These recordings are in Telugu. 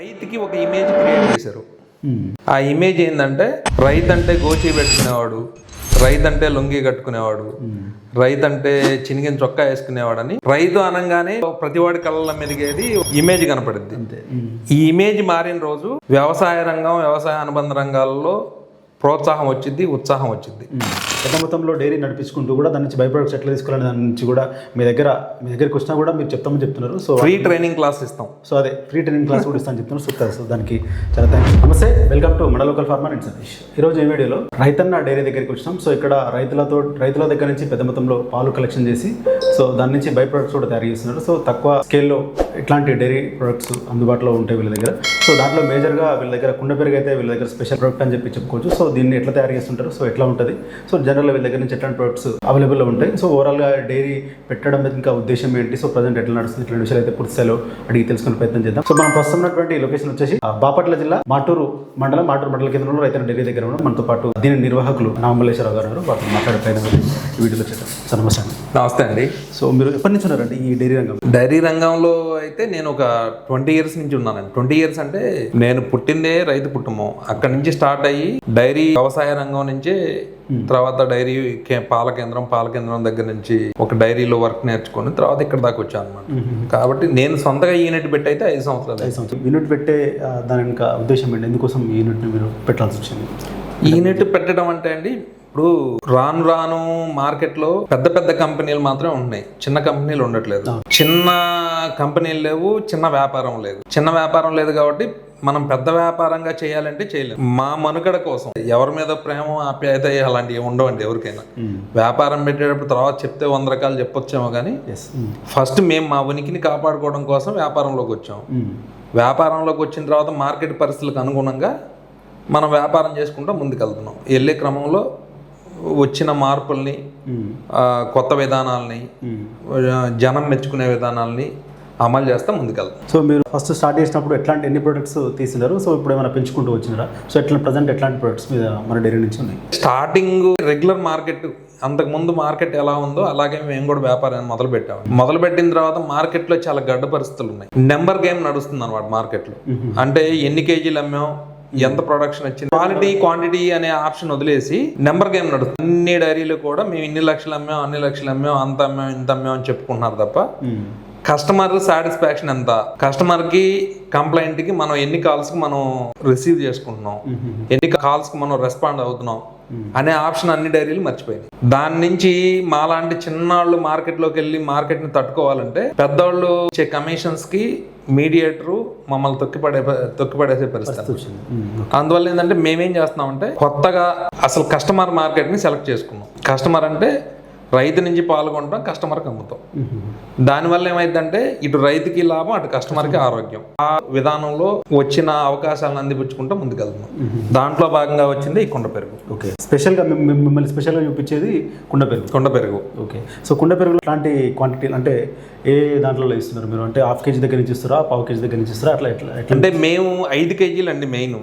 రైతుకి ఒక ఇమేజ్ క్రియేట్ చేశారు. ఆ ఇమేజ్ ఏంటంటే రైతు అంటే గోచి పెట్టుకునేవాడు రైతు అంటే లొంగి కట్టుకునేవాడు రైతు అంటే చినిగిన చొక్కా వేసుకునేవాడని రైతు అనగానే ప్రతివాడి కళ్ళ మెదిగేది ఇమేజ్ కనపడుద్ది. ఈ ఇమేజ్ మారిన రోజు వ్యవసాయ రంగం వ్యవసాయ అనుబంధ రంగాల్లో ప్రోత్సాహం వచ్చింది ఉత్సాహం వచ్చింది పెద్ద మొత్తంలో డైరీ నడిపించుకుంటూ కూడా దాని నుంచి బై ప్రొడక్ట్స్ ఎట్లా తీసుకోవాలని దాని నుంచి కూడా మీ దగ్గర మీ దగ్గరికి వచ్చినా కూడా మీరు చెప్తామని చెప్తున్నారు. సో ఫ్రీ ట్రైనింగ్ క్లాస్ ఇస్తాం. సో అదే ఫ్రీ ట్రైనింగ్ క్లాస్ కూడా ఇస్తాను చెప్తున్నారు. సూపర్ సో దానికి చాలా థ్యాంక్స్ నమస్తే వెల్కమ్ టు మన లోకల్ ఫార్మర్ అండ్ సతీష్ ఈరోజు ఈ వీడియోలో? రైతన్న డైరీ దగ్గరికి వచ్చినాం. సో ఇక్కడ రైతులతో రైతుల దగ్గర నుంచి పెద్ద మొత్తంలో పాలు కలెక్షన్ చేసి సో దాని నుంచి బై ప్రొడక్ట్స్ కూడా తయారు చేస్తున్నారు. సో తక్కువ స్కేల్లో ఇట్లాంటి డైరీ ప్రొడక్ట్స్ అందుబాటులో ఉంటాయి వీళ్ళ దగ్గర. సో దాంట్లో మేజర్గా వీళ్ళ దగ్గర కుండ పెరుగు అయితే వీళ్ళ దగ్గర స్పెషల్ ప్రొడక్ట్ అని చెప్పి చెప్పుకోవచ్చు. సో దీన్ని ఎట్లా తయారు చేస్తుంటారు సో ఎట్లా ఉంటుంది? సో జనరల్ వీళ్ళ దగ్గర నుంచి ఎట్లాంటి ప్రొడక్ట్స్ అవైలబుల్లో ఉంటాయి. సో ఓవరాల్గా డైరీ పెట్టడం మీద ఇంకా ఉద్దేశం ఏంటి? సో ప్రజెంట్ ఎట్లా నడుస్తుంది? ఇట్లాంటి విషయాలు అయితే పూర్తిస్థాయిలో అడిగి తెలుసుకునే ప్రయత్నం చేద్దాం. సో మనం ప్రస్తుతం ఉన్నటువంటి లొకేషన్ వచ్చేసి ఆ, బాపట్ల జిల్లా మాటూరు మండలం మాటూరు మండల కేంద్రంలో రైతుల డైరీ దగ్గర ఉన్నాం మనతో పాటు దీని నిర్వాహకులు నామలేశ్వరరావు గారు ఉన్నారు. వారితో మాట్లాడే ప్రయత్నం వీడియోలో చేద్దాం. సో నమస్తే అండి. నమస్తే అండి. సో మీరు ఎప్పటి నుంచి ఉన్నారండి ఈ డైరీ రంగం డైరీ రంగంలో అయితే నేను ఒక ట్వంటీ ఇయర్స్ నుంచి ఉన్నానండి. ట్వంటీ ఇయర్స్ అంటే నేను పుట్టిందే రైతు కుటుంబం. అక్కడి నుంచి స్టార్ట్ అయ్యి డైరీ వ్యవసాయ రంగం నుంచే తర్వాత డైరీ పాల కేంద్రం పాల కేంద్రం దగ్గర నుంచి ఒక డైరీలో వర్క్ నేర్చుకొని తర్వాత ఇక్కడ దాకా వచ్చాను అనమాట కాబట్టి నేను సొంతగా యూనిట్ పెట్టి అయితే ఐదు సంవత్సరాలు ఐదు సంవత్సరం యూనిట్ పెట్టే దాని ఉద్దేశం ఏంటి? ఎందుకోసం ఈ యూనిట్ని మీరు పెట్టాల్సి వచ్చింది? యూనిట్ పెట్టడం అంటే అండి ఇప్పుడు రాను రాను మార్కెట్లో పెద్ద పెద్ద కంపెనీలు మాత్రమే ఉన్నాయి. చిన్న కంపెనీలు ఉండట్లేదు. చిన్న కంపెనీలు లేవు చిన్న వ్యాపారం లేదు. చిన్న వ్యాపారం లేదు కాబట్టి మనం పెద్ద వ్యాపారంగా చేయాలంటే చేయలేము మా మనుగడ కోసం ఎవరి మీద ప్రేమ ఆప్యాయత అలాంటివి ఉండవండి ఎవరికైనా. వ్యాపారం పెట్టేటప్పుడు తర్వాత చెప్తే వంద రకాలు చెప్పొచ్చేమో కానీ ఫస్ట్ మేము మా ఉనికిని కాపాడుకోవడం కోసం వ్యాపారంలోకి వచ్చాం. వ్యాపారంలోకి వచ్చిన తర్వాత మార్కెట్ పరిస్థితులకు అనుగుణంగా మనం వ్యాపారం చేసుకుంటూ ముందుకెళ్తున్నాం. వెళ్ళే క్రమంలో వచ్చిన మార్పుల్ని కొత్త విధానాల్ని జనం మెచ్చుకునే విధానాల్ని అమలు చేస్తే ముందుకెళ్తాం సో మీరు ఫస్ట్ స్టార్ట్ చేసినప్పుడు ఎట్లాంటి ఎన్ని ప్రొడక్ట్స్ తీసినారు? సో ఇప్పుడు ఏమైనా పెంచుకుంటూ వచ్చినారా? సో ఎట్లా ప్రజెంట్ ఎట్లాంటి ప్రొడక్ట్స్ మీద మన డైరీ నుంచి ఉన్నాయి? స్టార్టింగ్ రెగ్యులర్ మార్కెట్ అంతకుముందు మార్కెట్ ఎలా ఉందో అలాగే మేము కూడా వ్యాపారాన్ని మొదలు పెట్టాము మొదలు పెట్టిన తర్వాత మార్కెట్లో చాలా గడ్డ పరిస్థితులు ఉన్నాయి. నెంబర్ గేమ్ నడుస్తుంది అనమాట మార్కెట్లో అంటే ఎన్ని కేజీలు అమ్మాం? ఎంత ప్రొడక్షన్ వచ్చింది. క్వాలిటీ క్వాంటిటీ అనే ఆప్షన్ వదిలేసి నెంబర్ గేమ్ నడుస్తుంది అన్ని డైరీలు కూడా మేము ఇన్ని లక్షలు అమ్మాం అన్ని లక్షలు అమ్మాం అంత అమ్మాం ఇంత అమ్మాం అని చెప్పుకుంటున్నారు తప్ప కస్టమర్ సాటిస్ఫాక్షన్ ఎంత? కస్టమర్కి కంప్లైంట్కి మనం ఎన్ని కాల్స్కి మనం రిసీవ్ చేసుకుంటున్నాం? ఎన్ని కాల్స్కి మనం రెస్పాండ్ అవుతున్నాం? అనే ఆప్షన్ అన్ని డైరీలు మర్చిపోయింది దాని నుంచి మాలాంటి చిన్నాళ్ళు మార్కెట్లోకి వెళ్ళి మార్కెట్ని తట్టుకోవాలంటే పెద్దవాళ్ళు ఇచ్చే కమిషన్స్కి మీడియేటరు మమ్మల్ని తొక్కిపడే తొక్కిపడేసే పరిస్థితి. వచ్చింది. అందువల్ల ఏంటంటే మేమేం చేస్తున్నామంటే కొత్తగా అసలు కస్టమర్ మార్కెట్ని సెలెక్ట్ చేసుకున్నాం. కస్టమర్ అంటే రైతు నుంచి పాల్గొంటాం కస్టమర్కి అమ్ముతాం. దానివల్ల ఏమైందంటే ఇటు రైతుకి లాభం అటు కస్టమర్కి ఆరోగ్యం. ఆ విధానంలో వచ్చిన అవకాశాలను అందిపుచ్చుకుంటూ ముందుకెళ్తున్నాం దాంట్లో భాగంగా వచ్చింది ఈ కుండ పెరుగు. ఓకే. స్పెషల్గా మిమ్- మిమ్- మిమ్మల్ని స్పెషల్గా చూపించేది కుండ పెరుగు. కుండ పెరుగు. ఓకే. సో కుండ పెరుగులో ఎలాంటి క్వాంటిటీ అంటే ఏ దాంట్లో ఇస్తున్నారు మీరు? అంటే హాఫ్ కేజీ దగ్గర నుంచి ఇస్తారా? పావు కేజీ దగ్గర నుంచి ఇస్తారా? అట్లా ఎట్లా అంటే మేము ఐదు కేజీలు అండి మెయిన్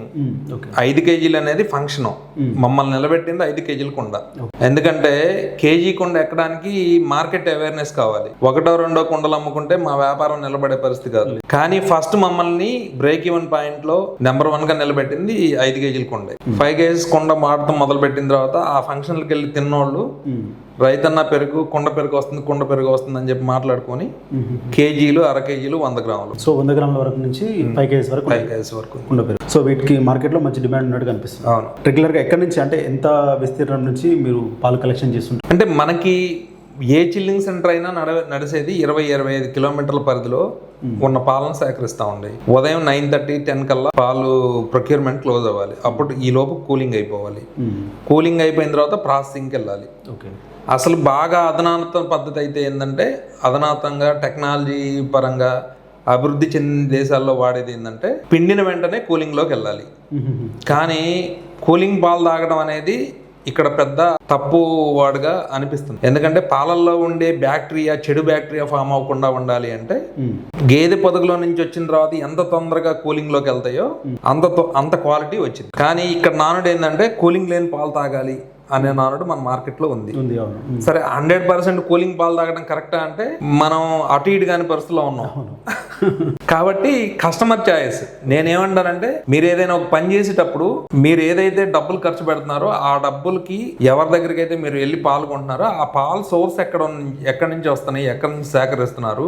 ఐదు కేజీలు అనేది ఫంక్షన్ మమ్మల్ని నిలబెట్టింది ఐదు కేజీల కుండ. ఎందుకంటే కేజీ కుండ ఎక్కడానికి మార్కెట్ అవేర్నెస్ కావాలి. ఒకటో రెండో కుండలు అమ్ముకుంటే మా వ్యాపారం నిలబడే పరిస్థితి కాదు. కానీ ఫస్ట్ మమ్మల్ని బ్రేక్ ఈవెన్ పాయింట్లో నెంబర్ వన్గా నిలబెట్టింది ఐదు కేజీల కుండ. ఫైవ్ కేజీస్ కుండ మాడటం మొదలు పెట్టిన తర్వాత ఆ ఫంక్షన్లకు వెళ్ళి తిన్నోళ్ళు. రైతన్న పెరుగు కుండ పెరుగు వస్తుంది కుండ పెరుగు వస్తుంది అని చెప్పి మాట్లాడుకొని కేజీలు అర కేజీలు వంద గ్రాములు. సో వంద గ్రాముల వరకు నుంచి ఫైవ్ కేజీస్ వరకు ఫైవ్ కేజీస్ వరకు కుండ పెరుగు. సో వీటికి మార్కెట్లో మంచి డిమాండ్ ఉన్నట్టు కనిపిస్తుంది అవును. రెగ్యులర్గా ఎక్కడి నుంచి అంటే ఎంత విస్తీర్ణం నుంచి మీరు పాలు కలెక్షన్ చేస్తుంటారు? అంటే మనకి ఏ చిల్లింగ్ సెంటర్ అయినా నడ నడిచేది ఇరవై ఇరవై ఐదు కిలోమీటర్ల పరిధిలో ఉన్న పాలను సేకరిస్తూ ఉండే. ఉదయం నైన్ థర్టీ టెన్ కల్లా పాలు ప్రొక్యూర్మెంట్ క్లోజ్ అవ్వాలి. అప్పుడు ఈ లోపు కూలింగ్ అయిపోవాలి. కూలింగ్ అయిపోయిన తర్వాత ప్రాసెసింగ్కి వెళ్ళాలి. ఓకే. అసలు బాగా అధునాతన పద్ధతి అయితే ఏంటంటే అధునాతంగా టెక్నాలజీ పరంగా అభివృద్ధి చెందిన దేశాల్లో వాడేది ఏంటంటే పిండిన వెంటనే కూలింగ్లోకి వెళ్ళాలి. కానీ కూలింగ్ పాలు తాగడం అనేది ఇక్కడ పెద్ద తప్పు వాడుగా అనిపిస్తుంది. ఎందుకంటే పాలల్లో ఉండే బ్యాక్టీరియా చెడు బ్యాక్టీరియా ఫామ్ అవ్వకుండా ఉండాలి అంటే గేదె పొదగులో నుంచి వచ్చిన తర్వాత ఎంత తొందరగా కూలింగ్లోకి వెళ్తాయో అంత అంత క్వాలిటీ వచ్చింది. కానీ ఇక్కడ నానుడు ఏంటంటే కూలింగ్ లేని పాలు తాగాలి. అనే నానుడు మన మార్కెట్లో ఉంది. సరే హండ్రెడ్ పర్సెంట్ కూలింగ్ పాలు తాగడం కరెక్టా అంటే మనం అటు ఇటు కాని పరిస్థితిలో ఉన్నాం. కాబట్టి కస్టమర్ చాయిస్. నేనేమంటానంటే మీరు ఏదైనా ఒక పని చేసేటప్పుడు మీరు ఏదైతే డబ్బులు ఖర్చు పెడుతున్నారో ఆ డబ్బులకి ఎవరి దగ్గరికి అయితే మీరు వెళ్ళి పాల్గొంటున్నారో ఆ పాలు సోర్స్ ఎక్కడ ఎక్కడి నుంచి వస్తున్నాయి ఎక్కడి నుంచి సేకరిస్తున్నారు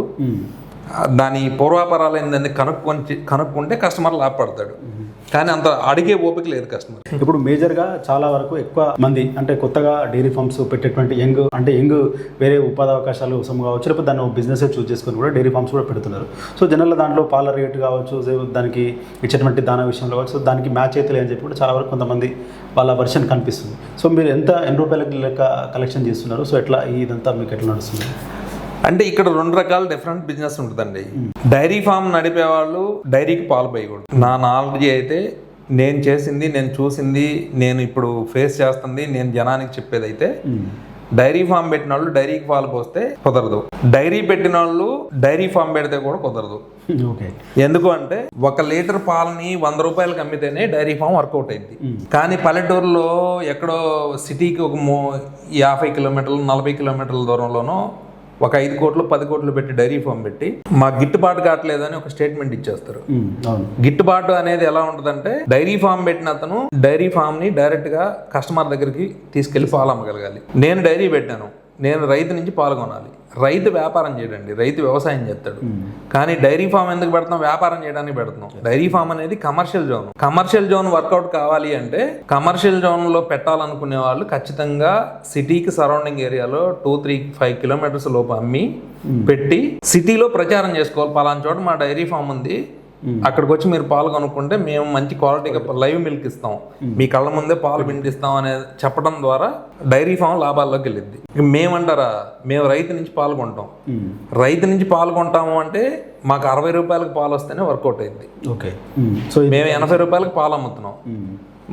దాని పూర్వాపరాలు ఏంటంటే కనుక్కొని కనుక్కుంటే కస్టమర్ లాభపడతాడు. కానీ అంత అడిగే ఓపిక లేదు కస్టమర్ ఇప్పుడు మేజర్గా చాలా వరకు ఎక్కువ మంది అంటే కొత్తగా డైరీ ఫార్మ్స్ పెట్టేటువంటి యంగ్ అంటే యంగ్ వేరే ఉపాధి అవకాశాలు ఉసం కావచ్చు లేకపోతే దాన్ని బిజినెస్ చూస్ చేసుకొని కూడా డైరీ ఫార్మ్స్ కూడా పెడుతున్నారు. సో జనరల్ దాంట్లో పాల రేటు కావచ్చు దానికి ఇచ్చేటువంటి దాన విషయంలో కావచ్చు సో దానికి మ్యాచ్ అయితే అని చెప్పి కూడా చాలా వరకు కొంతమంది వాళ్ళ వర్షన్ కనిపిస్తుంది. సో మీరు ఎంత ఎన్ని రూపాయలకి లెక్క కలెక్షన్ చేస్తున్నారు? సో ఎట్లా ఇదంతా మీకు ఎట్లా నడుస్తుంది? అంటే ఇక్కడ రెండు రకాల డిఫరెంట్ బిజినెస్ ఉంటుందండి. డైరీ ఫామ్ నడిపే వాళ్ళు డైరీకి పాలు పోయకూడదు. నా నాలెడ్జ్ అయితే నేను చేసింది నేను చూసింది నేను ఇప్పుడు ఫేస్ చేస్తుంది నేను జనానికి చెప్పేది అయితే డైరీ ఫామ్ పెట్టిన వాళ్ళు డైరీకి పాలు పోస్తే కుదరదు. డైరీ పెట్టిన వాళ్ళు డైరీ ఫామ్ పెడితే కూడా కుదరదు. ఎందుకు అంటే ఒక లీటర్ పాలని వంద రూపాయలకి అమ్మితేనే డైరీ ఫామ్ వర్కౌట్ అయింది కానీ పల్లెటూరులో ఎక్కడో సిటీకి ఒక మో యాభై కిలోమీటర్లు నలభై కిలోమీటర్ల దూరంలోనో ఒక ఐదు కోట్లు పది కోట్లు పెట్టి డైరీ ఫామ్ పెట్టి మా గిట్టుబాటు కావట్లేదని ఒక స్టేట్మెంట్ ఇచ్చేస్తారు. గిట్టుబాటు అనేది ఎలా ఉంటుందంటే డైరీ ఫామ్ పెట్టిన అతను డైరీ ఫామ్ని డైరెక్ట్గా కస్టమర్ దగ్గరికి తీసుకెళ్ళి పాలు అమ్మగలగాలి. నేను డైరీ పెట్టాను. నేను రైతు నుంచి పాల్గొనాలి రైతు వ్యాపారం చేయడండి. రైతు వ్యవసాయం చేస్తాడు. కానీ డైరీ ఫామ్ ఎందుకు పెడతాం వ్యాపారం చేయడానికి పెడుతున్నాం. డైరీ ఫామ్ అనేది commercial zone. Commercial zone work out కావాలి అంటే కమర్షియల్ జోన్లో పెట్టాలనుకునే వాళ్ళు ఖచ్చితంగా సిటీకి సరౌండింగ్ ఏరియాలో టూ త్రీ ఫైవ్ కిలోమీటర్స్ లోపు అమ్మి పెట్టి సిటీలో ప్రచారం చేసుకోవాలి. పలానా చోట మా డైరీ ఫామ్ ఉంది. అక్కడికి వచ్చి మీరు పాలు కొనుక్కుంటే మేము మంచి క్వాలిటీగా లైవ్ మిల్క్ ఇస్తాం. మీ కళ్ళ ముందే పాలు పిండిస్తాం అనే చెప్పడం ద్వారా డైరీ ఫామ్ లాభాల్లోకి వెళ్ళిద్ది. ఇక మేమంటారా మేము రైతు నుంచి పాలు కొంటాం. రైతు నుంచి పాలు కొంటాము అంటే మాకు అరవై రూపాయలకు పాలు వస్తేనే వర్కౌట్ అయింది ఓకే. సో మేము ఎనభై రూపాయలకు పాలు అమ్ముతున్నాం.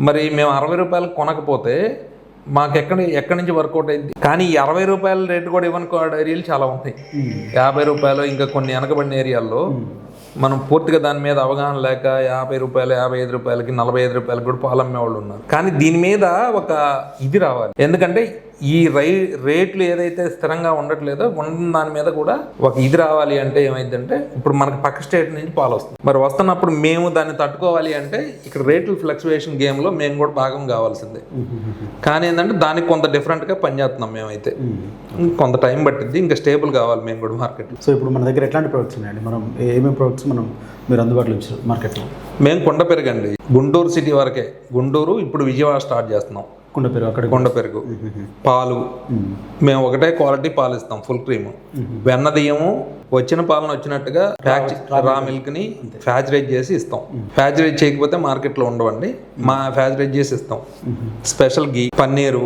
మరి మేము అరవై రూపాయలకు కొనకపోతే మాకు ఎక్కడ ఎక్కడి నుంచి వర్కౌట్ అయింది కానీ ఈ అరవై రూపాయల రేటు కూడా ఇవ్వని డైరీలు చాలా ఉంటాయి. యాభై రూపాయలు ఇంకా కొన్ని వెనకబడిన ఏరియాల్లో మనం పూర్తిగా దాని మీద అవగాహన లేక యాభై రూపాయలు యాభై ఐదు రూపాయలకి నలభై ఐదు రూపాయలకి కూడా పాలు అమ్మే వాళ్ళు ఉన్నారు. కానీ దీని మీద ఒక ఇది రావాలి. ఎందుకంటే ఈ రై రేట్లు ఏదైతే స్థిరంగా ఉండట్లేదో ఉన్న దాని మీద కూడా ఒక ఇది రావాలి అంటే ఏమైందంటే ఇప్పుడు మనకి పక్క స్టేట్ నుంచి పాలు వస్తుంది. మరి వస్తున్నప్పుడు మేము దాన్ని తట్టుకోవాలి అంటే ఇక్కడ రేట్లు ఫ్లక్చువేషన్ గేమ్లో మేము కూడా భాగం కావాల్సిందే. కానీ ఏంటంటే దానికి కొంత డిఫరెంట్గా పనిచేస్తున్నాం మేమైతే. కొంత టైం పట్టింది ఇంకా స్టేబుల్ కావాలి మేము కూడా మార్కెట్. సో ఇప్పుడు మన దగ్గర ఎట్లాంటి ప్రొడక్ట్స్ ఉన్నాయండి? మనం ఏమేమి ప్రొడక్ట్స్ మనం మీరు అందుబాటులో ఇచ్చారు మార్కెట్లో? మేము కొండ పెరగండి. గుంటూరు సిటీ వరకే. గుంటూరు ఇప్పుడు విజయవాడ స్టార్ట్ చేస్తున్నాం. కుండ పేరు అక్కడ కొండ. పెరుగు పాలు. మేము. ఒకటే క్వాలిటీ పాలు ఇస్తాం ఫుల్ క్రీమ్ వెన్న దియ్యము వచ్చిన పాలను వచ్చినట్టుగా ప్యాక్ రా మిల్క్. ని ఫ్యాచరైజ్ చేసి ఇస్తాం. ఫ్యాచరైజ్ చేయకపోతే మార్కెట్లో ఉండవండి మా ఫ్యాచరైజ్ చేసి ఇస్తాం. స్పెషల్ గీ పన్నీరు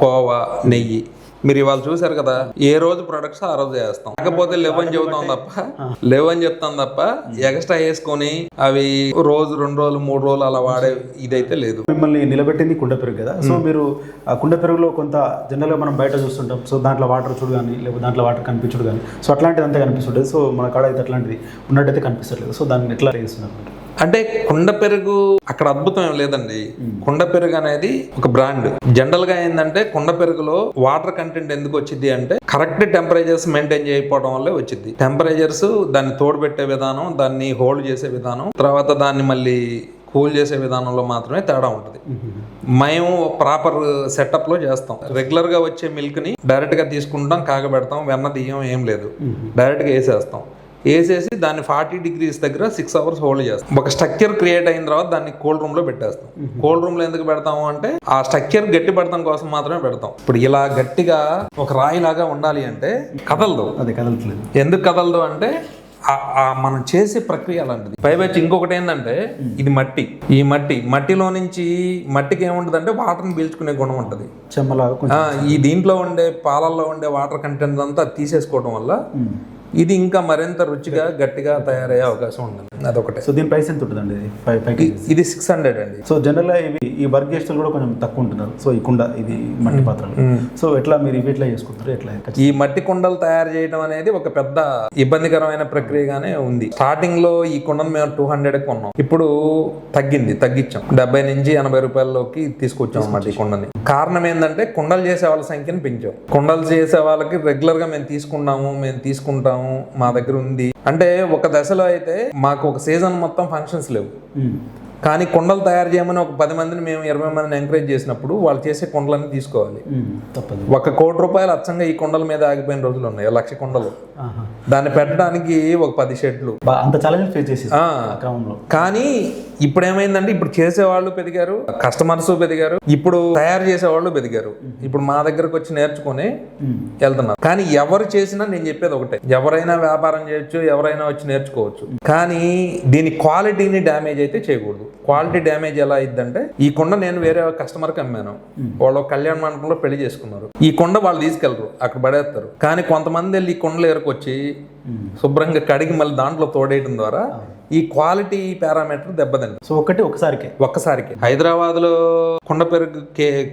కోవా నెయ్యి. మీరు ఇవాళ చూసారు కదా ఏ రోజు ప్రొడక్ట్స్ ఆ రోజు చేస్తాం కాకపోతే లేవని చెబుతాం తప్ప లేవని చెప్తాం తప్ప ఎక్స్ట్రా వేసుకొని అవి రోజు రెండు రోజులు మూడు రోజులు అలా వాడే ఇదైతే లేదు. మిమ్మల్ని నిలబెట్టింది కుండ పెరుగు కదా. సో మీరు ఆ కుండ పెరుగులో కొంత జనరల్గా మనం బయట చూస్తుంటాం. సో దాంట్లో వాటర్ చూడు కానీ లేకపోతే దాంట్లో వాటర్ కనిపించుడు కానీ సో అట్లాంటిది అంతా కనిపిస్తుంటుంది. సో మన కాడ అయితే అట్లాంటిది ఉన్నట్టయితే కనిపిస్తలేదు. సో దాన్ని ఎట్లా చేస్తున్నారు? అంటే కుండ పెరుగు అక్కడ అద్భుతం ఏం లేదండి. కుండ పెరుగు అనేది ఒక బ్రాండ్ జనరల్గా ఏంటంటే కుండ పెరుగులో వాటర్ కంటెంట్ ఎందుకు వచ్చింది అంటే కరెక్ట్ టెంపరేచర్స్ మెయింటైన్ చేయకపోవడం వల్లే వచ్చింది. టెంపరేచర్స్ దాన్ని తోడుపెట్టే విధానం దాన్ని హోల్డ్ చేసే విధానం తర్వాత దాన్ని మళ్ళీ కూల్ చేసే విధానంలో మాత్రమే తేడా ఉంటుంది. మేము ప్రాపర్ సెటప్లో చేస్తాం. రెగ్యులర్గా వచ్చే మిల్క్ని డైరెక్ట్గా తీసుకుంటాం కాగబెడతాం వెన్న తీయం ఏం లేదు. డైరెక్ట్గా వేసేస్తాం. వేసేసి దాన్ని ఫార్టీ డిగ్రీస్ దగ్గర సిక్స్ అవర్స్ హోల్డ్ చేస్తాం. ఒక స్ట్రక్చర్ క్రియేట్ అయిన తర్వాత దాన్ని కోల్డ్ రూమ్లో పెట్టేస్తాం కోల్డ్ రూమ్లో ఎందుకు పెడతాము అంటే ఆ స్ట్రక్చర్ గట్టి పడటం కోసం మాత్రమే పెడతాం. ఇప్పుడు ఇలా గట్టిగా ఒక రాయి లాగా ఉండాలి అంటే కదలదు. అదే కదలట్లేదు. ఎందుకు కదలదు అంటే మనం చేసే ప్రక్రియ అలాంటిది పైపచ్చి ఇంకొకటి ఏంటంటే ఇది మట్టి. ఈ మట్టి మట్టిలో నుంచి మట్టికి ఏముంటుంది అంటే వాటర్ని పీల్చుకునే గుణం ఉంటుంది. చెమ్మలాగా ఈ దీంట్లో ఉండే పాలల్లో ఉండే వాటర్ కంటెంట్ అంతా తీసేసుకోవడం వల్ల ఇది ఇంకా మరింత రుచిగా గట్టిగా తయారయ్యే అవకాశం ఉంటుంది అదొకటే. సో దీని ప్రైస్ ఎంత ఉంటుందండి ఇది ఇది సిక్స్ హండ్రెడ్ అండి. సో జనరల్గా ఇవి ఈ వర్క్ చేస్తులు కూడా కొంచెం తక్కువ ఉంటున్నారు. సో ఈ కుండ ఇది మట్టి పాత్రలు. సో ఎట్లా మీరు ఇవి ఎట్లా చేసుకుంటారు? ఎట్లా ఈ మట్టి కుండలు తయారు చేయడం అనేది ఒక పెద్ద ఇబ్బందికరమైన ప్రక్రియగానే ఉంది. స్టార్టింగ్లో ఈ కుండను మేము టూ హండ్రెడ్ కొన్నాం. ఇప్పుడు తగ్గింది తగ్గించాం. డెబ్బై నుంచి ఎనభై రూపాయల్లోకి తీసుకొచ్చాం అన్నమాట ఈ కుండని. కారణం ఏంటంటే కుండలు చేసే వాళ్ళ సంఖ్యను పెంచాం. కుండలు చేసే వాళ్ళకి రెగ్యులర్గా మేము తీసుకున్నాము మేము తీసుకుంటాము మా దగ్గర ఉంది. అంటే ఒక దశలో అయితే మాకు ఒక సీజన్ మొత్తం ఫంక్షన్స్ లేవు. కానీ కుండలు తయారు చేయమని ఒక పది మందిని మేము ఇరవై మందిని ఎంకరేజ్ చేసినప్పుడు వాళ్ళు చేసే కుండలన్నీ తీసుకోవాలి. తప్పదు. ఒక కోటి రూపాయలు అచ్చంగా ఈ కుండల మీద ఆగిపోయిన రోజులు ఉన్నాయి. లక్ష కుండలు. దాన్ని పెట్టడానికి ఒక పది షెడ్లు. అంత ఛాలెంజ్ ఫేస్ చేసి కానీ ఇప్పుడు ఏమైందంటే ఇప్పుడు చేసేవాళ్ళు పెరిగారు కస్టమర్స్ పెరిగారు ఇప్పుడు తయారు చేసేవాళ్ళు పెరిగారు. ఇప్పుడు మా దగ్గరకు వచ్చి నేర్చుకొని. వెళ్తున్నారు. కానీ ఎవరు చేసినా నేను చెప్పేది ఒకటే ఎవరైనా వ్యాపారం చేయొచ్చు ఎవరైనా వచ్చి నేర్చుకోవచ్చు. కానీ దీని క్వాలిటీని డ్యామేజ్ అయితే చేయకూడదు. క్వాలిటీ డ్యామేజ్ ఎలా అయిందంటే ఈ కొండ నేను వేరే కస్టమర్కి అమ్మాను. వాళ్ళు కళ్యాణ మండపంలో పెళ్ళి చేసుకున్నారు. ఈ కొండ వాళ్ళు తీసుకెళ్ళరు అక్కడ పడేస్తారు. కానీ కొంతమంది వెళ్ళి ఈ కొండలు ఏరుకొచ్చి శుభ్రంగా కడిగి మళ్ళీ దాంట్లో తోడేయడం ద్వారా ఈ క్వాలిటీ పారామీటర్ దెబ్బతింది. సో ఒకటి ఒకసారికి. ఒక్కసారికి. హైదరాబాద్లో కుండ పెరుగు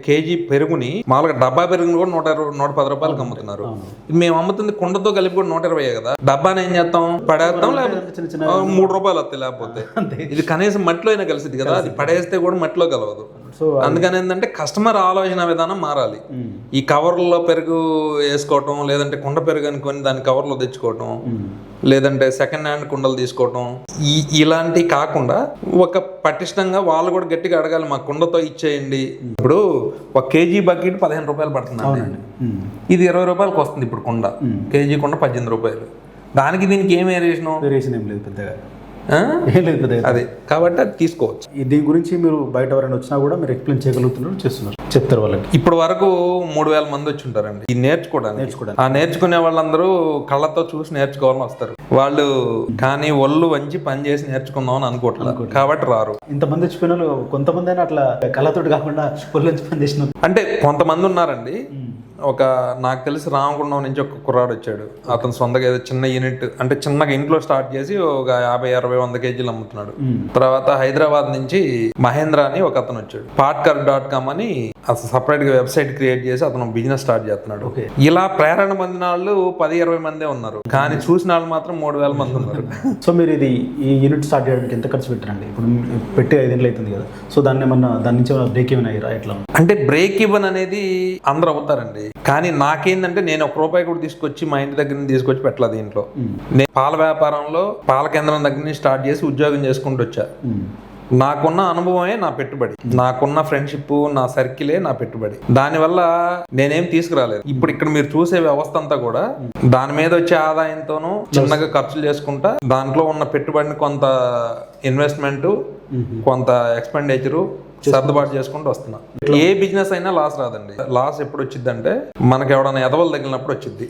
కేజీ పెరుగుని మామూలుగా డబ్బా పెరుగుని కూడా నూట ఇరవై నూట పది రూపాయలకి అమ్ముతున్నారు. మేము అమ్ముతుంది కుండతో కలిపి కూడా నూట ఇరవై కదా. డబ్బాని ఏం చేస్తాం? పడేస్తాం లేకపోతే మూడు రూపాయలు వస్తాయి లేకపోతే. ఇది కనీసం మట్టిలో అయినా కలిసిద్ది కదా. అది పడేస్తే కూడా మట్టిలో కలవదు. సో అందుకని ఏంటంటే కస్టమర్ ఆలోచన విధానం మారాలి. ఈ కవర్లో పెరుగు వేసుకోవటం లేదంటే కుండ పెరుగు అనుకొని దాన్ని కవర్లో తెచ్చుకోవటం. లేదంటే సెకండ్ హ్యాండ్ కుండలు తీసుకోవటం ఈ ఇలాంటి కాకుండా ఒక పటిష్టంగా వాళ్ళు కూడా గట్టిగా అడగాలి మా కుండతో ఇచ్చేయండి. ఇప్పుడు ఒక కేజీ బకెట్ పదిహేను రూపాయలు పడుతుందండి. మ్మ్. ఇది ఇరవై రూపాయలకి వస్తుంది ఇప్పుడు కుండ. కేజీ కుండ పద్దెనిమిది రూపాయలు. దానికి దీనికి ఏం వేరియేషను వేరియేషన్ పెద్దగా ఆ? ఏం లేదు పెద్దగా. అదే. కాబట్టి అది తీసుకోవచ్చు. ఈ దీని గురించి మీరు బయట ఎవరైనా వచ్చినా కూడా మీరు ఎక్స్ప్లెయిన్ చేయగలుగుతున్నారు చేస్తున్నారు చెప్తారు వాళ్ళకి. ఇప్పటి వరకు మూడు వేల మంది వచ్చి ఉంటారండి. ఇది నేర్చుకోవడానికి. నేర్చుకోవడానికి. ఆ నేర్చుకునే వాళ్ళందరూ కళ్ళతో చూసి నేర్చుకోవాలని వస్తారు. వాళ్ళు కానీ ఒళ్ళు వంచి పని చేసి నేర్చుకుందాం అని అనుకోవట్లేదు కాబట్టి రారు. ఇంతమంది వచ్చిపోయిన కొంతమంది అయినా అట్లా కళ్ళతోటి కాకుండా ఒళ్ళొంచి పని చేసిన అంటే కొంతమంది ఉన్నారండి. ఒక నాకు తెలిసి రామగుండం నుంచి ఒక కుర్రాడు వచ్చాడు. అతను సొంతగా ఏదో చిన్న యూనిట్ అంటే చిన్నగా ఇంట్లో స్టార్ట్ చేసి ఒక యాభై అరవై వంద కేజీలు అమ్ముతున్నాడు. తర్వాత హైదరాబాద్ నుంచి మహేంద్ర అని ఒక అతను వచ్చాడు. పాట్కర్ డాట్ కామ్ అని అసలు సపరేట్గా వెబ్సైట్ క్రియేట్ చేసి అతను బిజినెస్ స్టార్ట్ చేస్తున్నాడు. ఇలా ప్రేరణ పొందిన వాళ్ళు పది ఇరవై మందే ఉన్నారు. కానీ చూసిన వాళ్ళు మాత్రం మూడు వేల మంది ఉన్నారు. సో మీరు ఇది ఈ యూనిట్ స్టార్ట్ చేయడానికి ఎంత ఖర్చు పెట్టారండి? ఇప్పుడు పెట్టి ఐదేళ్ళు అవుతుంది కదా. సో దాన్ని ఏమన్నా దాని నుంచి బ్రేక్ ఏమైనా అయ్యారా? ఎట్లా? అంటే బ్రేక్ ఇవ్వన్ అనేది అందరూ అవుతారండి. కానీ నాకేందంటే నేను ఒక రూపాయి కూడా తీసుకొచ్చి మా ఇంటి దగ్గర నుంచి తీసుకొచ్చి పెట్టలేదు దీంట్లో. నేను పాల వ్యాపారంలో పాల కేంద్రం దగ్గర నుంచి స్టార్ట్ చేసి ఉద్యోగం చేసుకుంటూ వచ్చా. నాకున్న అనుభవమే నా పెట్టుబడి. నాకున్న ఫ్రెండ్షిప్ నా సర్కిలే నా పెట్టుబడి. దానివల్ల నేనేం తీసుకురాలేదు. ఇప్పుడు ఇక్కడ మీరు చూసే వ్యవస్థ అంతా కూడా దాని మీద వచ్చే ఆదాయంతోనూ చిన్నగా ఖర్చులు చేసుకుంటా దాంట్లో ఉన్న పెట్టుబడిని కొంత ఇన్వెస్ట్మెంట్ కొంత ఎక్స్పెండిచరు సర్దుబాటు చేసుకుంటూ వస్తున్నా. ఏ బిజినెస్ అయినా లాస్ రాదండి. లాస్ ఎప్పుడు వచ్చిందంటే మనకి ఎవడన్నా ఎదవలు తగిలినప్పుడు వచ్చింది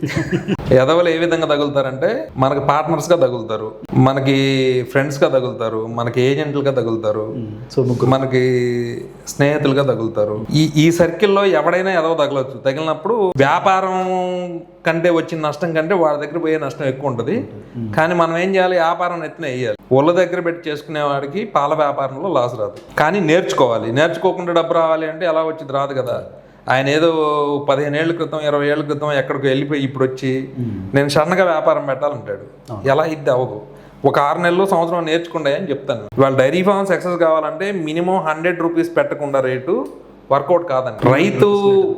ఎదవలు ఏ విధంగా తగులుతారంటే మనకి పార్ట్నర్స్గా తగులుతారు మనకి ఫ్రెండ్స్గా తగులుతారు మనకి ఏజెంట్లుగా తగులుతారు సో మనకి స్నేహితులుగా తగులుతారు. ఈ ఈ సర్కిల్లో ఎవడైనా ఎదవ తగలవచ్చు తగిలినప్పుడు వ్యాపారం కంటే వచ్చిన నష్టం కంటే వాళ్ళ దగ్గర పోయే నష్టం ఎక్కువ ఉంటుంది. కానీ మనం ఏం చేయాలి? వ్యాపారం ఎత్తున వేయాలి. ఒళ్ళ దగ్గర పెట్టి చేసుకునే వాడికి పాల వ్యాపారంలో లాస్ రాదు. కానీ నేర్చుకోవాలి. నేర్చుకోకుండా డబ్బు రావాలి అంటే ఎలా వచ్చింది? రాదు కదా. ఆయన ఏదో పదిహేను ఏళ్ళ క్రితం ఇరవై ఏళ్ళ క్రితం ఎక్కడికి వెళ్ళిపోయి ఇప్పుడు వచ్చి నేను సన్నగా వ్యాపారం పెట్టాలంటాడు. ఎలా ఇద్ది అవ్వదు. ఒక ఆరు నెలలు సంవత్సరం నేర్చుకుండే అని చెప్తాను. వాళ్ళ డైరీ ఫార్మ్ సక్సెస్ కావాలంటే మినిమం హండ్రెడ్ రూపీస్ పెట్టకుండా రేటు వర్కౌట్ కాదండి. రైతు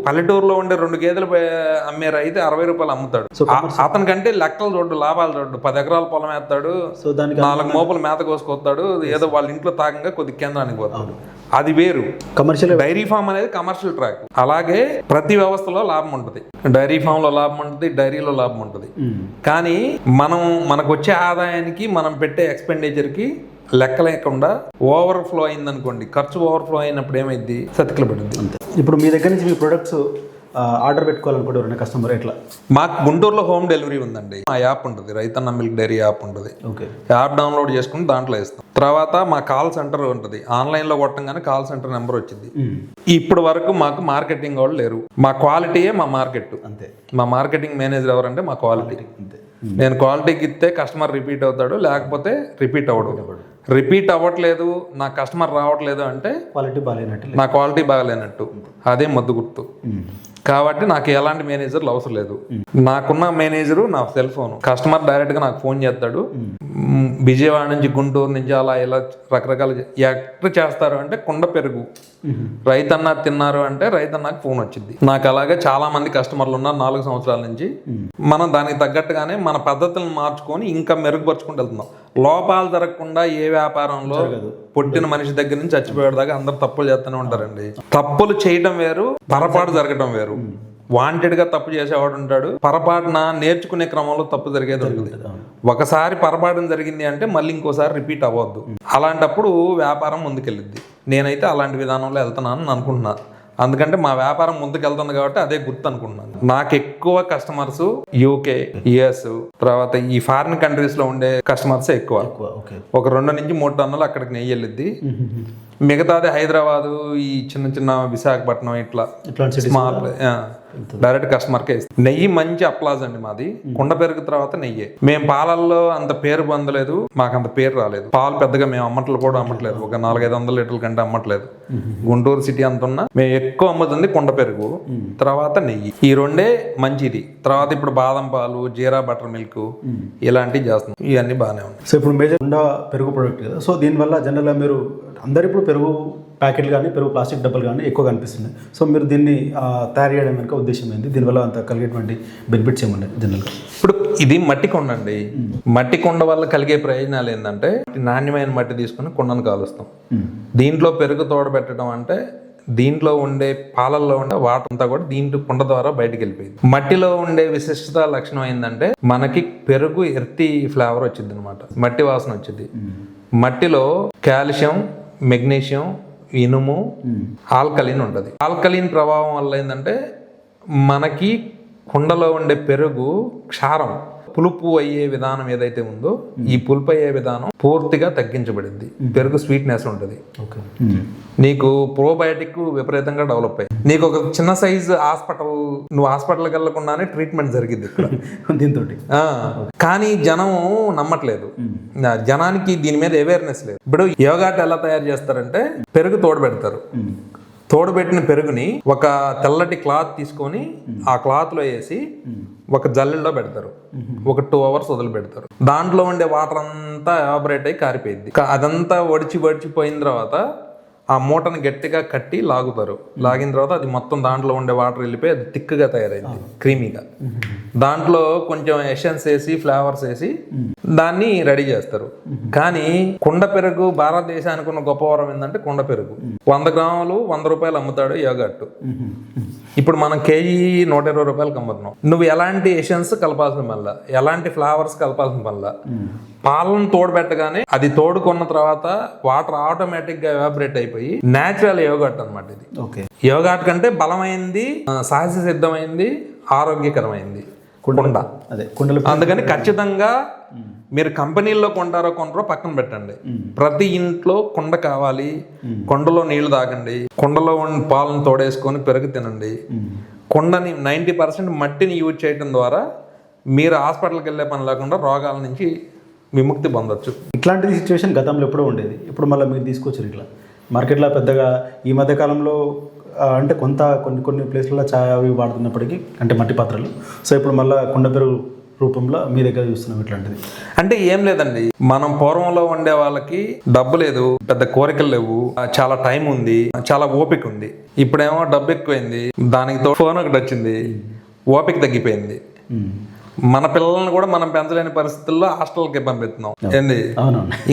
పల్లెటూరులో ఉండే రెండు గేదెలు అమ్మే రైతు అరవై రూపాయలు అమ్ముతాడు. ఆ- అతనికంటే లెక్కలు చూడు లాభాలు చూడు. పది ఎకరాల పొలం వేస్తాడు నాలుగు మోపులు మేత కోసుకొస్తాడు ఏదో వాళ్ళ ఇంట్లో తాగంగా కొద్ది కేంద్రానికి పోతాడు. అది వేరు. కమర్షియల్ డైరీ ఫామ్ అనేది కమర్షియల్ ట్రాక్ అలాగే ప్రతి వ్యవస్థలో లాభం ఉంటుంది. డైరీ ఫామ్లో లాభం ఉంటుంది డైరీలో లాభం ఉంటుంది. కానీ మనం మనకు వచ్చే ఆదాయానికి మనం పెట్టే ఎక్స్పెండిచర్కి లెక్క లేకుండా ఓవర్ ఫ్లో అయింది అనుకోండి ఖర్చు ఓవర్ ఫ్లో అయినప్పుడు ఏమైంది సతికిల పడుద్ది అంతే. ఇప్పుడు మీ దగ్గర నుంచి మీ ప్రొడక్ట్స్ ఆర్డర్ పెట్టుకోవాలనుకుంటే ఎవరైనా కస్టమర్ ఎట్లా? మాకు గుంటూరులో హోమ్ డెలివరీ ఉందండి. ఆ యాప్ ఉంటుంది. రైతన్న మిల్క్ డైరీ యాప్ ఉంటుంది. ఓకే. యాప్ డౌన్లోడ్ చేసుకుని దాంట్లో ఇస్తాం తర్వాత మా కాల్ సెంటర్ ఉంటుంది. ఆన్లైన్లో కొట్టంగానే కాల్ సెంటర్ నెంబర్ వచ్చింది. ఇప్పటి వరకు మాకు మార్కెటింగ్ వాళ్ళు లేరు. మా క్వాలిటీయే మా మార్కెట్. అంతే. మా మార్కెటింగ్ మేనేజర్ ఎవరంటే మా క్వాలిటీ. అంతే. నేను క్వాలిటీకి ఇస్తే కస్టమర్ రిపీట్ అవుతాడు లేకపోతే రిపీట్ అవ్వడు. రిపీట్ అవ్వట్లేదు నా కస్టమర్ రావట్లేదు అంటే క్వాలిటీ బాగాలేనట్టు నా క్వాలిటీ బాగలేనట్టు. అదే మద్దు గుర్తు. కాబట్టి నాకు ఎలాంటి మేనేజర్లు అవసరం లేదు. నాకున్న మేనేజరు నా సెల్ ఫోన్. కస్టమర్ డైరెక్ట్గా నాకు ఫోన్ చేస్తాడు. విజయవాడ నుంచి గుంటూరు నుంచి అలా ఇలా రకరకాల ఎక్కడ చేస్తారు అంటే కుండ పెరుగు. రైతన్న తిన్నారు అంటే రైతన్నకు ఫోన్ వచ్చింది నాకు అలాగే చాలా మంది కస్టమర్లు ఉన్నారు నాలుగు సంవత్సరాల నుంచి. మనం దానికి తగ్గట్టుగానే మన పద్ధతులను మార్చుకొని ఇంకా మెరుగుపరుచుకుంటూ వెళ్తున్నాం. లోపాలు జరగకుండా ఏ వ్యాపారంలో పుట్టిన మనిషి దగ్గర నుంచి చచ్చిపోయాడు దాకా అందరు తప్పులు చేస్తూనే ఉంటారండి. తప్పులు చేయడం వేరు పొరపాటు జరగడం వేరు. వాంటెడ్గా తప్పు చేసేవాడు ఉంటాడు. పొరపాటున నేర్చుకునే క్రమంలో తప్పు జరిగేది ఉంటుంది. ఒకసారి పొరపాటు జరిగింది అంటే మళ్ళీ ఇంకోసారి రిపీట్ అవ్వద్దు. అలాంటప్పుడు వ్యాపారం ముందుకెళ్ళిద్ది. నేనైతే అలాంటి విధానంలో వెళ్తున్నాను అనుకుంటున్నా. అందుకంటే మా వ్యాపారం ముందుకు వెళ్తుంది కాబట్టి అదే గుర్తు అనుకుంటున్నాను. నాకు ఎక్కువ కస్టమర్స్ యూకే యుఎస్ తర్వాత ఈ ఫారిన్ కంట్రీస్లో ఉండే కస్టమర్స్ ఎక్కువ. ఒక రెండు నుంచి మూడు టన్నులు అక్కడికి నెయ్యి వెళ్ళిద్ది. మిగతాది హైదరాబాదు ఈ చిన్న చిన్న విశాఖపట్నం ఇట్లా స్మాల్ డైరెక్ట్ కస్టమర్కే ఇస్తాం. నెయ్యి మంచి అప్లాజ్ అండి మాది. కుండ పెరుగు తర్వాత నెయ్యి. మేము పాలల్లో అంత పేరు పొందలేదు మాకు అంత పేరు రాలేదు. పాలు పెద్దగా మేము అమ్మట్లు కూడా అమ్మట్లేదు. ఒక నాలుగైదు వందల లీటర్ల కంటే అమ్మట్లేదు. గుంటూరు సిటీ అంత ఉన్నా మేము ఎక్కువ అమ్ముతుంది కుండ పెరుగు తర్వాత నెయ్యి. ఈ రెండే మంచిది. తర్వాత ఇప్పుడు బాదం పాలు జీరా బటర్ మిల్క్ ఇలాంటివి చేస్తున్నాం. ఇవన్నీ బాగానే ఉన్నాయి. సో ఇప్పుడు మేజర్ ఉండా పెరుగు ప్రోడక్ట్ కదా. సో దీనివల్ల జనరల్గా మీరు అందరు ఇప్పుడు పెరుగు ప్యాకెట్లు కానీ పెరుగు ప్లాస్టిక్ డబ్బాలు కానీ ఎక్కువ కనిపిస్తున్నాయి సో మీరు దీన్ని తయారు చేయడం వెనుక ఉద్దేశం ఏంది? దీనివల్ల అంత కలిగేటువంటి బెనిఫిట్స్ ఏమున్నాయి జనరల్గా? ఇప్పుడు ఇది మట్టి కొండ అండి. మట్టి కొండ వల్ల కలిగే ప్రయోజనాలు ఏంటంటే నాణ్యమైన మట్టి తీసుకుని కొండను కాలుస్తాం. దీంట్లో పెరుగు తోడబెట్టడం అంటే దీంట్లో ఉండే పాలల్లో ఉండే వాటర్ అంతా కూడా దీంట్లో కుండ ద్వారా బయటికి వెళ్ళిపోయింది. మట్టిలో ఉండే విశిష్టత లక్షణం ఏంటంటే మనకి పెరుగు ఎర్తి ఫ్లేవర్ వచ్చింది అనమాట మట్టి వాసన వచ్చింది. మట్టిలో కాల్షియం మెగ్నీషియం ఇనుము ఆల్కలిన్ ఉంటుంది. ఆల్కలిన్ ప్రభావం వల్ల ఏంటంటే మనకి కుండలో ఉండే పెరుగు క్షారం. పులుపు అయ్యే విధానం ఏదైతే ఉందో ఈ పులుపు అయ్యే విధానం పూర్తిగా తగ్గించబడింది. పెరుగు స్వీట్నెస్ ఉంటుంది. ఓకే. నీకు ప్రోబయోటిక్ విపరీతంగా డెవలప్ అయ్యి. నీకు ఒక చిన్న సైజ్ హాస్పిటల్ నువ్వు హాస్పిటల్కి వెళ్ళకుండానే ట్రీట్మెంట్ జరిగింది ఇక్కడ. దీంతో ఆ, కానీ జనం నమ్మట్లేదు. జనానికి దీని మీద అవేర్నెస్ లేదు. ఇప్పుడు యోగాట్ ఎలా తయారు చేస్తారంటే పెరుగు తోడబెడతారు తోడబెట్టిన పెరుగుని ఒక తెల్లటి క్లాత్ తీసుకొని ఆ క్లాత్లో వేసి ఒక జల్లెల్లో పెడతారు. ఒక టూ అవర్స్ వదిలి పెడతారు దాంట్లో ఉండే వాటర్ అంతా ఎవాబరేట్ అయ్యి కారిపోయింది అదంతా ఒడిచి ఒడిచిపోయిన తర్వాత ఆ మూటను గట్టిగా కట్టి లాగుతారు. లాగిన తర్వాత అది మొత్తం దాంట్లో ఉండే వాటర్ వెళ్ళిపోయి అది థిక్గా తయారైంది క్రీమీగా. దాంట్లో కొంచెం ఎషన్స్ వేసి ఫ్లేవర్స్ వేసి దాన్ని రెడీ చేస్తారు. కానీ కుండ పెరుగు భారతదేశానికి ఉన్న గొప్ప వరం ఏంటంటే కుండ పెరుగు. వంద గ్రాములు వంద రూపాయలు అమ్ముతాడు యోగట్టు. ఇప్పుడు మనం కేజీ నూట ఇరవై రూపాయలకి అమ్ముతున్నాం నువ్వు ఎలాంటి ఎషన్స్ కలపాల్సిన వల్ల ఎలాంటి ఫ్లేవర్స్ కలపాల్సిన వల్ల పాలను తోడబెట్టగానే అది తోడుకున్న తర్వాత వాటర్ ఆటోమేటిక్గా ఎవాబరేట్ అయిపోయి నేచురల్ యోగట్ అన్నమాట ఇది. ఓకే యోగాట్ కంటే బలమైంది సహజ సిద్ధమైంది ఆరోగ్యకరమైంది. కుండ. అదే కుండలు అందుకని ఖచ్చితంగా మీరు కంపెనీల్లో కొంటారో కొంటారో పక్కన పెట్టండి. ప్రతి ఇంట్లో కుండ కావాలి. కుండలో నీళ్ళు తాగండి. కుండలో ఉన్న పాలను తోడేసుకొని పెరుగు తినండి. కుండని నైంటీ పర్సెంట్ మట్టిని యూజ్ చేయడం ద్వారా మీరు హాస్పిటల్కి వెళ్ళే పని లేకుండా రోగాల నుంచి విముక్తి పొందొచ్చు. ఇట్లాంటి సిచ్యువేషన్ గతంలో ఎప్పుడో ఉండేది. ఇప్పుడు మళ్ళీ మీరు తీసుకొచ్చారు ఇట్లా. మార్కెట్లో పెద్దగా ఈ మధ్య కాలంలో అంటే కొంత కొన్ని కొన్ని ప్లేస్లలో ఛాయ్ అవి వాడుతున్నప్పటికీ అంటే మట్టి పాత్రలు. సో ఇప్పుడు మళ్ళీ కుండ పెరుగు రూపంలో మీ దగ్గర చూస్తున్నాం ఇట్లాంటిది. అంటే ఏం లేదండి. మనం పూర్వంలో ఉండే వాళ్ళకి డబ్బు లేదు పెద్ద కోరికలు లేవు చాలా టైం ఉంది చాలా ఓపిక ఉంది. ఇప్పుడేమో డబ్బు ఎక్కువైంది దానికి ఫోన్ ఒకటి వచ్చింది ఓపిక తగ్గిపోయింది. మన పిల్లల్ని కూడా మనం పెంచలేని పరిస్థితుల్లో హాస్టల్కి పంపిస్తున్నాం. ఏంది?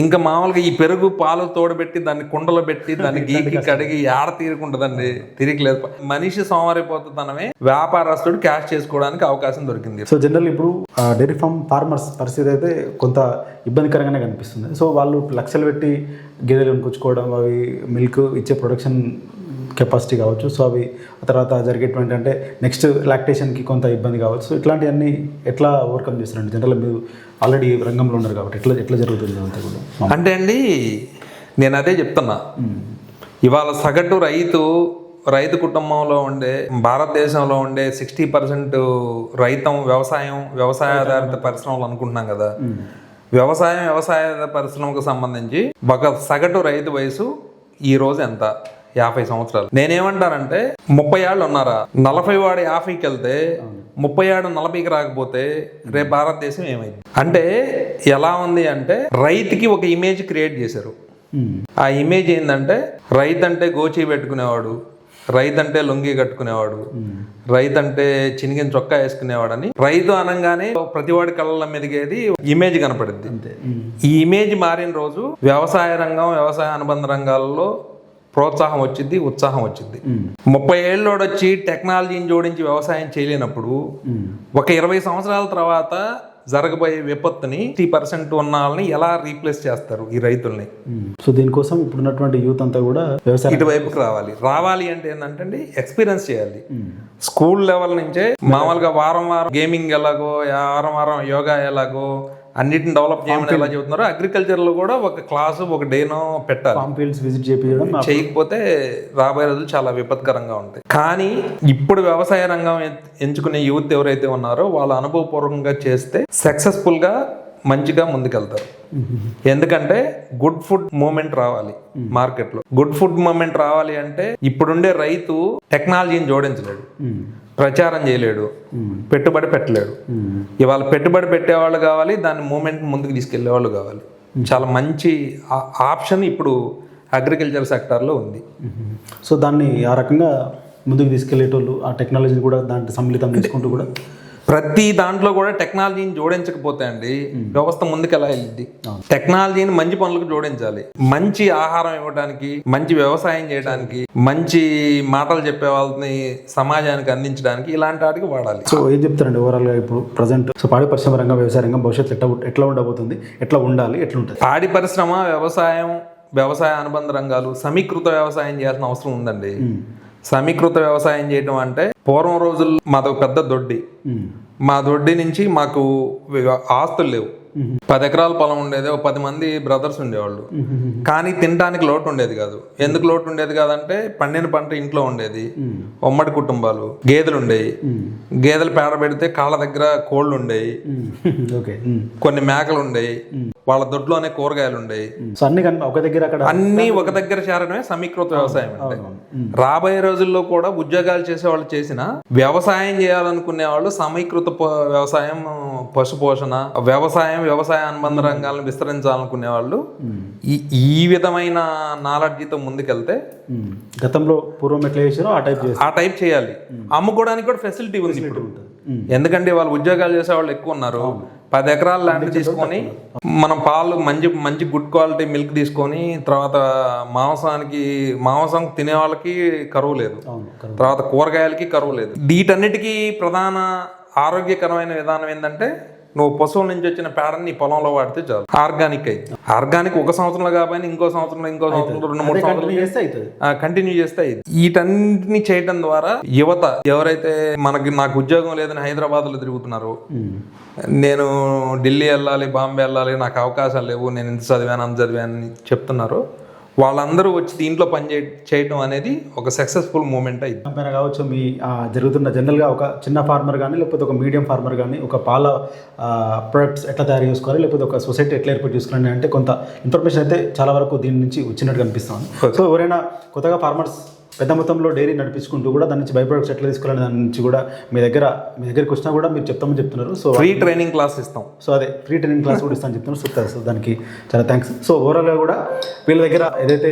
ఇంకా మామూలుగా ఈ పెరుగు పాలు తోడబెట్టి దాన్ని కుండలో పెట్టి దాన్ని గీకి కడిగి ఆడ తీరుకుంటుందండి? తిరిగిలేదు మనిషి సోమవారిపోతుందనమే వ్యాపారస్తుడు క్యాష్ చేసుకోవడానికి అవకాశం దొరికింది. సో జనరల్ ఇప్పుడు డైరీ ఫామ్ ఫార్మర్స్ పరిస్థితి అయితే కొంత ఇబ్బందికరంగానే కనిపిస్తుంది. సో వాళ్ళు లక్షలు పెట్టి గేదెలు కొనుక్కొచ్చుకోవడం అవి మిల్క్ ఇచ్చే ప్రొడక్షన్ కెపాసిటీ కావచ్చు. సో అవి ఆ తర్వాత జరిగేటువంటి అంటే నెక్స్ట్ లాక్టేషన్కి కొంత ఇబ్బంది కావచ్చు. సో ఇట్లాంటివన్నీ ఎట్లా ఓవర్కమ్ చేస్తారండి? జనరల్ మీరు ఆల్రెడీ రంగంలో ఉన్నారు కాబట్టి ఎట్లా ఎట్లా జరుగుతుంది అంతా కూడా? అంటే అండి నేను అదే చెప్తున్నా. ఇవాళ సగటు రైతు రైతు కుటుంబంలో ఉండే భారతదేశంలో ఉండే సిక్స్టీ పర్సెంట్ రైతం వ్యవసాయం వ్యవసాయ. ఆధారిత పరిశ్రమలు అనుకుంటున్నాం కదా. వ్యవసాయం వ్యవసాయ పరిశ్రమకు సంబంధించి ఒక సగటు రైతు వయసు ఈ రోజు ఎంత? యాభై సంవత్సరాలు. నేనేమంటానంటే ముప్పై ఏళ్ళు ఉన్నారా? నలభై వాడు యాభైకి వెళ్తే ముప్పై ఏడు నలభైకి రాకపోతే రేపు భారతదేశం ఏమైంది? అంటే ఎలా ఉంది అంటే రైతుకి ఒక ఇమేజ్ క్రియేట్ చేశారు. ఉమ్. ఆ ఇమేజ్ ఏంటంటే రైతు అంటే గోచి పెట్టుకునేవాడు రైతు అంటే లొంగి కట్టుకునేవాడు రైతు అంటే చినిగిన చొక్కా వేసుకునేవాడని రైతు అనగానే ప్రతివాడి కళ్ళ మీదకేది ఇమేజ్ కనపడుద్ది. ఉమ్. ఈ ఇమేజ్ మారిన రోజు వ్యవసాయ రంగం వ్యవసాయ అనుబంధ రంగాల్లో ప్రోత్సాహం వచ్చింది ఉత్సాహం వచ్చింది. ముప్పై ఏళ్ళోడు వచ్చి టెక్నాలజీని జోడించి వ్యవసాయం చేయలేనప్పుడు. ఒక ఇరవై సంవత్సరాల తర్వాత జరగబోయే విపత్తుని త్రీ పర్సెంట్ ఉన్న వాళ్ళని ఎలా రీప్లేస్ చేస్తారు ఈ రైతుల్ని. సో దీనికోసం ఇప్పుడున్నటువంటి యూత్ అంతా కూడా వ్యవసాయం ఇటువైపుకి రావాలి రావాలి అంటే ఏంటంటే ఎక్స్పీరియన్స్ చేయాలి. స్కూల్ లెవెల్ నుంచే మామూలుగా వారం వారం గేమింగ్ ఎలాగో వారం వారం యోగా ఎలాగో అన్నిటిని డెవలప్ చేయమని ఎలా చెబుతున్నారో అగ్రికల్చర్లో కూడా ఒక క్లాసు ఒక డేనో పెట్టాలి. ఫామ్ ఫీల్డ్స్ విజిట్ చేపించడం చేయకపోతే రాబోయే రోజులు చాలా విపత్కరంగా ఉంటాయి. కానీ ఇప్పుడు వ్యవసాయ రంగం ఎ- ఎంచుకునే యూత్ ఎవరైతే ఉన్నారో వాళ్ళు అనుభవపూర్వకంగా చేస్తే సక్సెస్ఫుల్గా మంచిగా ముందుకెళ్తారు. ఎందుకంటే గుడ్ ఫుడ్ మూమెంట్ రావాలి మార్కెట్లో గుడ్ ఫుడ్ మూమెంట్ రావాలి అంటే ఇప్పుడుండే రైతు టెక్నాలజీని జోడించలేడు. ఉమ్. ప్రచారం చేయలేడు. పెట్టుబడి పెట్టలేడు. ఇవాళ పెట్టుబడి పెట్టేవాళ్ళు కావాలి దాన్ని మూమెంట్ ముందుకు తీసుకెళ్ళే వాళ్ళు కావాలి చాలా మంచి ఆప్షన్ ఇప్పుడు అగ్రికల్చర్ సెక్టార్లో ఉంది. సో దాన్ని ఆ రకంగా ముందుకు తీసుకెళ్ళేటోళ్ళు ఆ టెక్నాలజీని కూడా దాంట్లో సమ్మిళితం చేసుకుంటూ కూడా ప్రతి దాంట్లో కూడా టెక్నాలజీని జోడించకపోతే అండి వ్యవస్థ ముందుకు ఎలా వెళ్ళింది టెక్నాలజీని మంచి పనులకు జోడించాలి. మంచి ఆహారం ఇవ్వడానికి మంచి వ్యవసాయం చేయడానికి మంచి మాటలు చెప్పే వాళ్ళని సమాజానికి అందించడానికి ఇలాంటి వాటికి వాడాలి. సో ఏం చెప్తారండి ఓవరాల్గా ఇప్పుడు ప్రజెంట్ సో పాడి పరిశ్రమ రంగం వ్యవసాయ రంగం భవిష్యత్తు ఎట్లా ఎట్లా ఉండబోతుంది? ఎట్లా ఉండాలి? ఎట్లా ఉంటుంది పాడి పరిశ్రమ వ్యవసాయం వ్యవసాయ అనుబంధ రంగాలు సమీకృత వ్యవసాయం చేయాల్సిన అవసరం ఉందండి. సమీకృత వ్యవసాయం చేయడం అంటే పూర్వం రోజుల్లో మాదొక పెద్ద దొడ్డి. మా దొడ్డి నుంచి మాకు ఆస్తులు లేవు. పది ఎకరాల పొలం ఉండేది ఒక పది మంది బ్రదర్స్ ఉండేవాళ్ళు. కానీ తినడానికి లోటు ఉండేది కాదు. ఎందుకు లోటు ఉండేది కాదంటే పండిన పంట ఇంట్లో ఉండేది ఉమ్మడి కుటుంబాలు గేదెలు ఉండేవి గేదెలు పేడ పెడితే కాళ్ళ దగ్గర కోళ్ళు ఉండేవి. కొన్ని మేకలు ఉండేవి వాళ్ళ దొడ్లోనే కూరగాయలు ఉండేవి. సో అన్ని ఒక దగ్గర అక్కడ అన్ని ఒక దగ్గర చేరడమే సమీకృత వ్యవసాయం అంటే. రాబోయే రోజుల్లో కూడా ఉద్యోగాలు చేసే వాళ్ళు చేసిన వ్యవసాయం చేయాలనుకునే వాళ్ళు సమీకృత వ్యవసాయం పశు పోషణ వ్యవసాయం వ్యవసాయ అనుబంధ రంగాలను విస్తరించాలనుకునే వాళ్ళు ఈ ఈ విధమైన నాలెడ్జితో ముందుకెళ్తే. గతంలో పూర్వం ఎట్లా చేసారో ఆ టైప్ ఆ టైప్ చేయాలి. అమ్ముకోవడానికి కూడా ఫెసిలిటీ ఉంది ఇప్పుడు. ఎందుకంటే వాళ్ళు ఉద్యోగాలు చేసే వాళ్ళు ఎక్కువ ఉన్నారు. పది ఎకరాల ల్యాండ్ తీసుకొని మనం పాలు మంచి మంచి గుడ్ క్వాలిటీ మిల్క్ తీసుకొని తర్వాత మాంసానికి మాంసం తినే వాళ్ళకి కరువు లేదు. తర్వాత కూరగాయలకి కరువు లేదు. వీటన్నిటికీ ప్రధాన ఆరోగ్యకరమైన విధానం ఏంటంటే నువ్వు పశువుల నుంచి వచ్చిన పేడని నీ పొలంలో వాడితే చాలు ఆర్గానిక్ అయితే ఆర్గానిక్ ఒక సంవత్సరంలో కాకపోయినా ఇంకో సంవత్సరంలో ఇంకో సంవత్సరంలో రెండు మూడు సంవత్సరాలు కంటిన్యూ చేస్తే అవుతుంది కంటిన్యూ చేస్తే ఇది. వీటన్నిటిని చేయటం ద్వారా యువత ఎవరైతే మనకి నాకు ఉద్యోగం లేదని హైదరాబాద్లో తిరుగుతున్నారు. నేను ఢిల్లీ వెళ్ళాలి బాంబే వెళ్ళాలి నాకు అవకాశాలు లేవు నేను ఇంత చదివాను అంత చదివాను అని చెప్తున్నారు వాళ్ళందరూ వచ్చి దీంట్లో పని చే చేయటం అనేది ఒక సక్సెస్ఫుల్ మూమెంట్ అయింది పైన కావచ్చు మీ జరుగుతున్న జనరల్గా ఒక చిన్న ఫార్మర్ కానీ లేకపోతే ఒక మీడియం ఫార్మర్ కానీ ఒక పాల ప్రొడక్ట్స్ ఎట్లా తయారు చేసుకోవాలి లేకపోతే ఒక సొసైటీ ఎట్లా ఏర్పాటు చేసుకోవాలి అంటే కొంత ఇన్ఫర్మేషన్ అయితే చాలా వరకు దీని నుంచి వచ్చినట్టు కనిపిస్తుంది. సో ఎవరైనా కొత్తగా ఫార్మర్స్ పెద్ద మొత్తంలో డైరీ నడిపించుకుంటూ కూడా దాని నుంచి బై ప్రొడక్ట్స్ ఎట్లా తీసుకోవాలని దాని నుంచి కూడా మీ దగ్గర మీ దగ్గరికి వచ్చినా కూడా మీరు చెప్తామని చెప్తున్నారు. సో ఫ్రీ ట్రైనింగ్ క్లాస్ ఇస్తాం. సో అదే ఫ్రీ ట్రైనింగ్ క్లాస్ కూడా ఇస్తాను చెప్తున్నారు. సో దానికి చాలా థ్యాంక్స్ సో ఓవరాల్గా కూడా వీళ్ళ దగ్గర ఏదైతే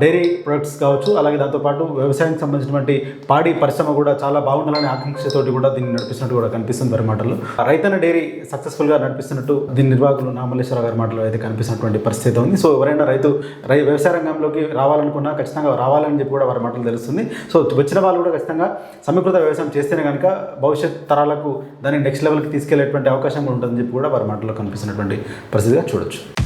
డైరీ ప్రొడక్ట్స్ కావచ్చు అలాగే దాంతోపాటు వ్యవసాయానికి సంబంధించినటువంటి పాడి పరిశ్రమ కూడా చాలా బాగుండాలనే ఆకాంక్షతోటి కూడా దీన్ని నడిపిస్తున్నట్టు కూడా కనిపిస్తుంది వారి మాటలు. రైతన్న డైరీ సక్సెస్ఫుల్గా నడిపిస్తున్నట్టు దీని నిర్వాహకులు నామలేశ్వర గారి మాటలో అయితే కనిపిస్తున్నటువంటి పరిస్థితి ఉంది. సో ఎవరైనా రైతు రై వ్యవసాయ రంగంలోకి రావాలనుకున్నా ఖచ్చితంగా రావాలని చెప్పి కూడా వారి మాటలు తెలుస్తుంది. సో వచ్చిన వాళ్ళు కూడా ఖచ్చితంగా సమీకృత వ్యవసాయం చేస్తేనే కనుక భవిష్యత్ తరాలకు దాన్ని నెక్స్ట్ లెవెల్కి తీసుకెళ్ళేటువంటి అవకాశం కూడా ఉంటుందని చెప్పి కూడా వారి మాటల్లో కనిపిస్తున్నటువంటి పరిస్థితిగా చూడొచ్చు.